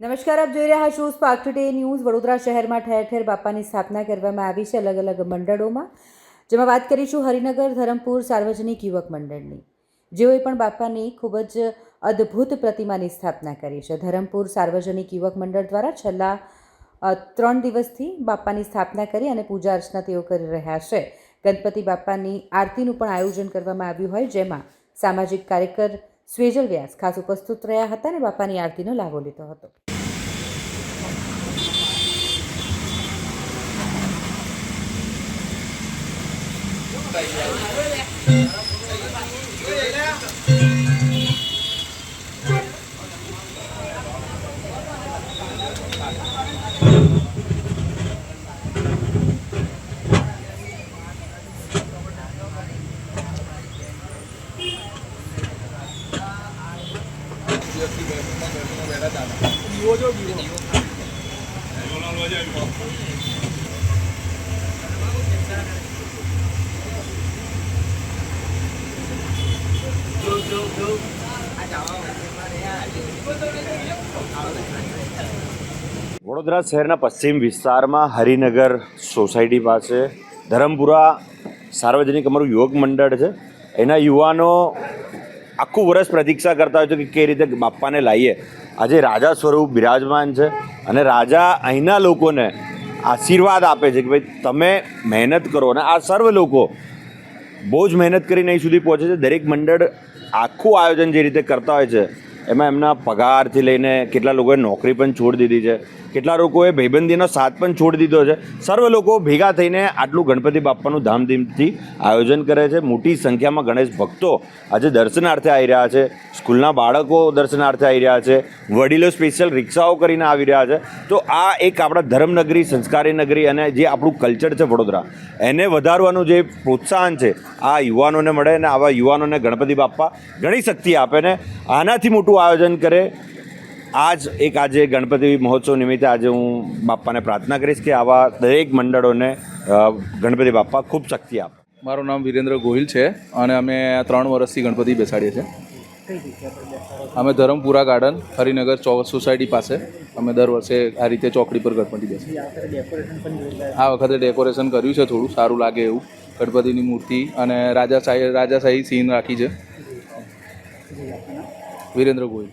નમસ્કાર, આપ જોઈ રહ્યા છો સ્પાર્ક ટુડે ન્યૂઝ વડોદરા શહેરમાં ઠેર ઠેર બાપાની સ્થાપના કરવામાં આવી છે અલગ અલગ મંડળોમાં. જેમાં વાત કરીશું હરિનગર, ધરમપુર, સાર્વજનિક યુવક મંડળની. જેઓએ પણ બાપાની ખૂબ જ અદ્ભુત પ્રતિમાની સ્થાપના કરી છે. ધરમપુર સાર્વજનિક યુવક મંડળ દ્વારા છેલ્લા ત્રણ દિવસથી બાપાની સ્થાપના કરી અને પૂજા અર્ચના તેઓ કરી રહ્યા છે. ગણપતિ બાપાની આરતીનું પણ આયોજન કરવામાં આવ્યું હોય, જેમાં સામાજિક કાર્યકર સ્વેજલ વ્યાસ ખાસ ઉપસ્થિત રહ્યા હતા અને બાપાની આરતીનો લાભો લીધો હતો. વડોદરા શહેરના પશ્ચિમ વિસ્તારમાં હરિનગર સોસાયટી પાસે ધરમપુરા સાર્વજનિક અમારું યુવક મંડળ છે. એના યુવાનો આખું વર્ષ પ્રતીક્ષા કરતા હોય છે કે કઈ રીતે બાપ્પાને લાવીએ આજે રાજા સ્વરૂપ બિરાજમાન છે અને રાજા અહીંના લોકોને આશીર્વાદ આપે છે કે ભાઈ તમે મહેનત કરો અને આ સર્વ લોકો બહુ જ મહેનત કરીને અહીં સુધી પહોંચે છે. દરેક મંડળ આખું આયોજન જે રીતે કરતા હોય છે એમાં એમના પગારથી લઈને કેટલા લોકોએ નોકરી પણ છોડી દીધી છે, કેટલા લોકોએ ભાઈબંધીનો સાથ પણ છોડી દીધો છે. સર્વ લોકો ભેગા થઈને આટલું ગણપતિ બાપ્પાનું ધામધીમથી આયોજન કરે છે. મોટી સંખ્યામાં ગણેશ ભક્તો આજે દર્શનાર્થે આવી રહ્યા છે. સ્કૂલના બાળકો દર્શનાર્થે આવી રહ્યા છે, વડીલો સ્પેશિયલ રિક્ષાઓ કરીને આવી રહ્યા છે. તો આ એક આપણા ધર્મનગરી, સંસ્કારી નગરી અને જે આપણું કલ્ચર છે વડોદરા, એને વધારવાનું જે પ્રોત્સાહન છે, આ યુવાનોને મળે અને આવા યુવાનોને ગણપતિ બાપ્પા ઘણી શક્તિ આપે ને આનાથી મોટું આયોજન કરે. આજ એક આજે ગણપતિ મહોત્સવ નિમિત્તે આજે હું બાપાને પ્રાર્થના કરીશ કે આવા દરેક મંડળોને ગણપતિ બાપ્પા ખૂબ શક્તિ આપે. મારું નામ વિરેન્દ્ર ગોહિલ છે અને અમે ત્રણ વર્ષથી ગણપતિ બેસાડીએ છીએ. અમે ધરમપુરા ગાર્ડન હરિનગર ચોક સોસાયટી પાસે. અમે દર વર્ષે આ રીતે ચોકડી પર ગણપતિ બેસીએ. આ વખતે ડેકોરેશન કર્યું છે થોડું સારું લાગે એવું. ગણપતિની મૂર્તિ અને રાજાશાહી રાજાશાહી સીન રાખી છે. વીરેન્દ્ર ગોહિલ.